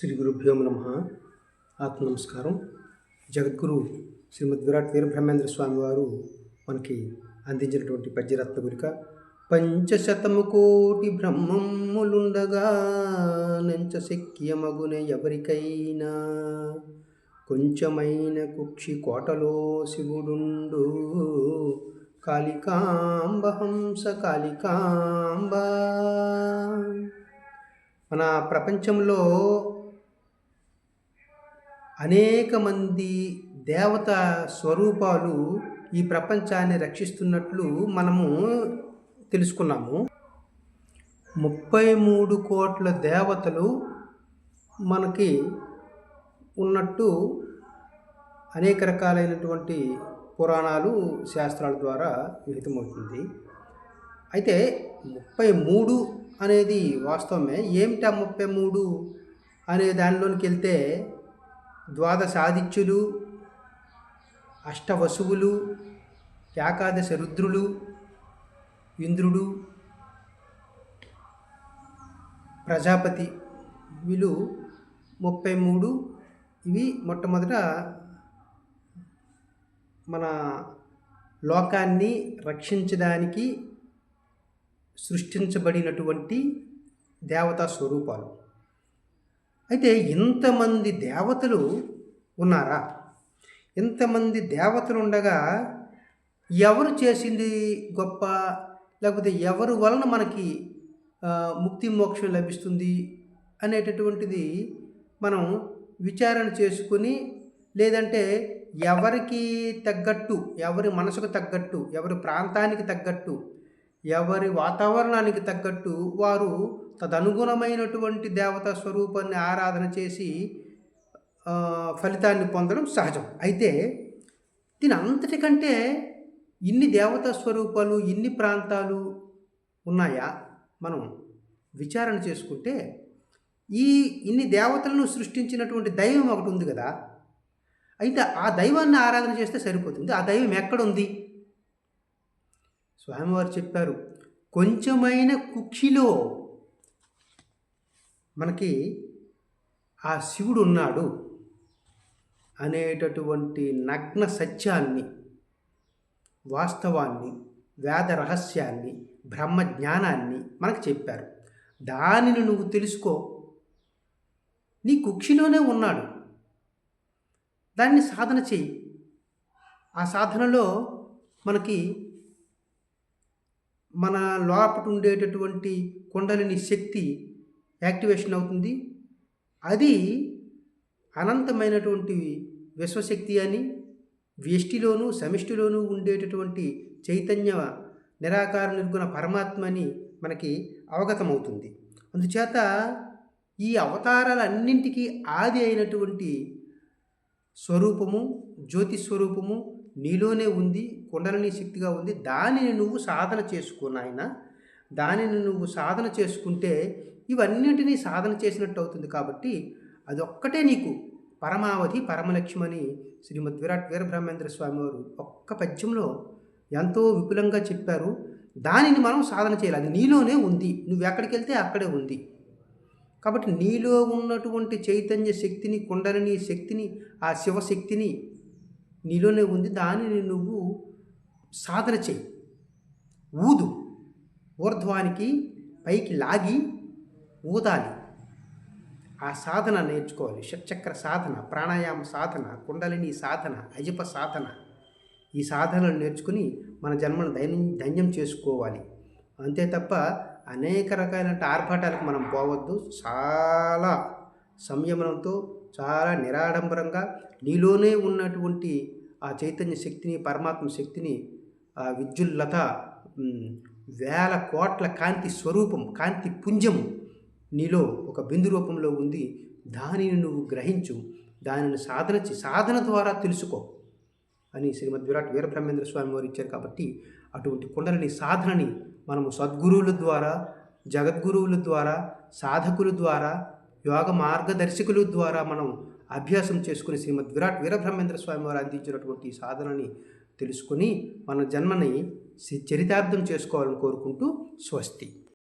శ్రీ గురుభ్యో నమ. ఆత్మ నమస్కారం జగద్గురు శ్రీమద్ విరాట్ వీరబ్రహ్మేంద్ర స్వామి వారు మనకి అందించినటువంటి పద్యరత్న గురిక. పంచశతము కోటి బ్రహ్మములుండగా నెంచ శక్యమగున ఎవరికైనా. కొంచెమైన కుక్షి కోటలో శివుడుండు. కాళికాంబ హంస కాళికాంబ. మన ప్రపంచంలో అనేక మంది దేవత స్వరూపాలు ఈ ప్రపంచాన్ని రక్షిస్తున్నట్లు మనము తెలుసుకున్నాము. ముప్పై మూడు కోట్ల దేవతలు మనకి ఉన్నట్టు అనేక రకాలైనటువంటి పురాణాలు శాస్త్రాల ద్వారా విహితమవుతుంది. అయితే ముప్పై మూడు అనేది వాస్తవమే. ఏమిటా ముప్పై మూడు అనే దానిలోనికి వెళ్తే ద్వాదశాదిత్యులు అష్టవసువులు ఏకాదశ రుద్రులు ఇంద్రుడు ప్రజాపతి వీళ్ళు ముప్పై మూడు ఇవి మొట్టమొదట మన లోకాన్ని రక్షించడానికి సృష్టించబడినటువంటి దేవతా స్వరూపాలు. అయితే ఇంతమంది దేవతలు ఉన్నారా? ఇంతమంది దేవతలు ఉండగా ఎవరు చేసింది గొప్ప? లేకపోతే ఎవరు వలన మనకి ముక్తి మోక్షం లభిస్తుంది అనేటటువంటిది మనం విచారణ చేసుకుని లేదంటే ఎవరికి తగ్గట్టు ఎవరి మనసుకు తగ్గట్టు ఎవరి ప్రాంతానికి తగ్గట్టు ఎవరి వాతావరణానికి తగ్గట్టు వారు తదనుగుణమైనటువంటి దేవతా స్వరూపాన్ని ఆరాధన చేసి ఫలితాన్ని పొందడం సహజం. అయితే దీని అంతటికంటే ఇన్ని దేవతా స్వరూపాలు ఇన్ని ప్రాంతాలు ఉన్నాయా? మనం విచారణ చేసుకుంటే ఈ ఇన్ని దేవతలను సృష్టించినటువంటి దైవం ఒకటి ఉంది కదా. అయితే ఆ దైవాన్ని ఆరాధన చేస్తే సరిపోతుంది. ఆ దైవం ఎక్కడుంది స్వామివారు చెప్పారు కొంచెమైన కుక్షిలో మనకి ఆ శివుడు ఉన్నాడు అనేటటువంటి నగ్న సత్యాన్ని వాస్తవాన్ని వేద రహస్యాన్ని బ్రహ్మ జ్ఞానాన్ని మనకు చెప్పారు. దానిని నువ్వు తెలుసుకో. నీ కుక్షిలోనే ఉన్నాడు. దాన్ని సాధన చెయ్యి. ఆ సాధనలో మనకి మన లోపట ఉండేటటువంటి కుండలిని శక్తి యాక్టివేషన్ అవుతుంది. అది అనంతమైనటువంటి విశ్వశక్తి అని వ్యష్టిలోనూ సమిష్టిలోనూ ఉండేటటువంటి చైతన్య నిరాకార నిర్గుణ పరమాత్మ అని మనకి అవగతమవుతుంది. అందుచేత ఈ అవతారాలన్నింటికీ ఆది అయినటువంటి స్వరూపము జ్యోతి స్వరూపము నీలోనే ఉంది కుండలని శక్తిగా ఉంది. దానిని నువ్వు సాధన చేసుకున్నాయన దానిని నువ్వు సాధన చేసుకుంటే ఇవన్నింటినీ సాధన చేసినట్టు అవుతుంది కాబట్టి అదొక్కటే నీకు. పరమావధి పరమలక్ష్మని శ్రీమద్ విరాట్ వీరబ్రహ్మేంద్ర స్వామి వారు ఒక్క పద్యంలో ఎంతో విపులంగా చెప్పారు. దానిని మనం సాధన చేయాలి. అది నీలోనే ఉంది. నువ్వు ఎక్కడికి వెళ్తే అక్కడే ఉంది. కాబట్టి నీలో ఉన్నటువంటి చైతన్య శక్తిని కుండలిని శక్తిని ఆ శివశక్తిని నీలోనే ఉంది దానిని నువ్వు సాధన చెయ్యి. ఊదు. ఊర్ధ్వానికి పైకి లాగి ఊదాలి. ఆ సాధన నేర్చుకోవాలి. షట్చక్ర సాధన ప్రాణాయామ సాధన కుండలిని సాధన అజప సాధన. ఈ సాధనలు నేర్చుకుని మన జన్మను ధైర్యం ధన్యం చేసుకోవాలి. అంతే తప్ప అనేక రకాలైన ఆర్భాటాలకు మనం పోవద్దు. చాలా సంయమనంతో చాలా నిరాడంబరంగా నీలోనే ఉన్నటువంటి ఆ చైతన్య శక్తిని పరమాత్మ శక్తిని ఆ విద్యుల్లత వేల కోట్ల కాంతి స్వరూపం కాంతి పుంజం నీలో ఒక బిందు రూపంలో ఉంది. దానిని నువ్వు గ్రహించు. దానిని సాధన సాధన ద్వారా తెలుసుకో అని శ్రీమద్ విరాట్ వీరబ్రహ్మేంద్ర స్వామి వారు ఇచ్చారు కాబట్టి అటువంటి కుండలని సాధనని మనము సద్గురువుల ద్వారా జగద్గురువుల ద్వారా సాధకుల ద్వారా యోగ మార్గదర్శకుల ద్వారా మనం అభ్యాసం చేసుకుని శ్రీమద్ విరాట్ వీరబ్రహ్మేంద్ర స్వామి వారు అందించినటువంటి సాధనని తెలుసుకుని మన జన్మని చరితార్థం చేసుకోవాలని కోరుకుంటూ స్వస్తి.